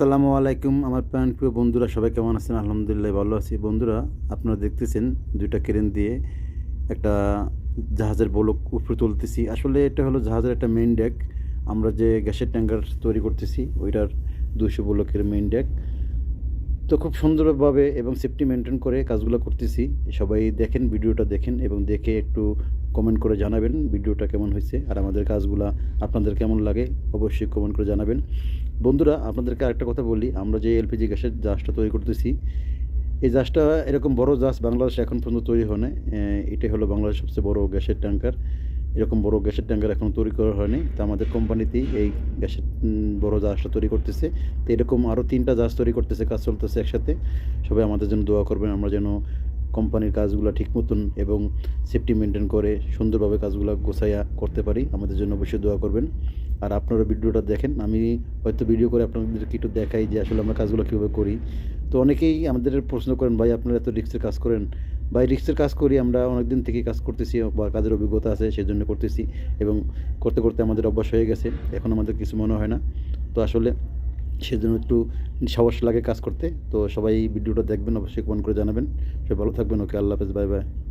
আসসালামু আলাইকুম, আমার প্রাণ প্রিয় বন্ধুরা, সবাই কেমন আছেন? আলহামদুলিল্লাহ ভালো আছি। বন্ধুরা, আপনারা দেখতেছেন দুইটা ক্রেন দিয়ে একটা জাহাজের বলক উপরে তুলতেছি। আসলে এটা হলো জাহাজের একটা মেইন ডেক আমরা যে গ্যাসের ট্যাঙ্কার তৈরি করতেছি, ওইটার দুইশো বলকের মেইন ডেক তো খুব সুন্দরভাবে এবং সেফটি মেনটেন করে কাজগুলো করতেছি। সবাই দেখেন, ভিডিওটা দেখেন এবং দেখে একটু কমেন্ট করে জানাবেন, ভিডিওটা কেমন হয়েছে আর আমাদের কাজগুলো আপনাদের কেমন লাগে অবশ্যই কমেন্ট করে জানাবেন। বন্ধুরা, আপনাদেরকে আরেকটা কথা বলি। আমরা যে এলপিজি গ্যাসের জাহাজটা তৈরি করতেছি, এই জাহাজটা এরকম বড় জাহাজ বাংলাদেশে এখন পর্যন্ত তৈরি হয় না এটাই হলো বাংলাদেশের সবচেয়ে বড় গ্যাসের ট্যাঙ্কার। এরকম বড় গ্যাসের ট্যাঙ্কার এখনও তৈরি করা হয়নি। তা আমাদের কোম্পানিতেই এই গ্যাসের বড় জাহাজটা তৈরি করতেছে। তো এরকম আরও তিনটা জাহাজ তৈরি করতেছে, কাজ চলতেছে একসাথে। সবাই আমাদের জন্য দোয়া করবেন। আমরা যেন কোম্পানির কাজগুলো ঠিক মতন এবং সেফটি মেনটেন করে সুন্দরভাবে কাজগুলো গোছাইয়া করতে পারি। আমাদের জন্য অবশ্যই দোয়া করবেন। আর আপনারা ভিডিওটা দেখেন, আমি হয়তো ভিডিও করে আপনাদেরকে একটু দেখাই যে আসলে আমরা কাজগুলো কীভাবে করি। তো অনেকেই আমাদের প্রশ্ন করেন, ভাই, আপনারা এত রিক্সের কাজ করেন? ভাই রিক্সের কাজ করি, আমরা অনেক দিন থেকে কাজ করতেছি বা কাজের অভিজ্ঞতা আছে সেই জন্য করতেছি এবং করতে করতে আমাদের অভ্যাস হয়ে গেছে। এখন আমাদের কিছু মনে হয় না। তো আসলে সেজন্য একটু সাহস লাগে কাজ করতে। তো সবাই ভিডিওটা দেখবেন, অবশ্যই কমেন্ট করে জানাবেন। সবাই ভালো থাকবেন। ওকে, আল্লাহ হাফেজ, বাই বাই।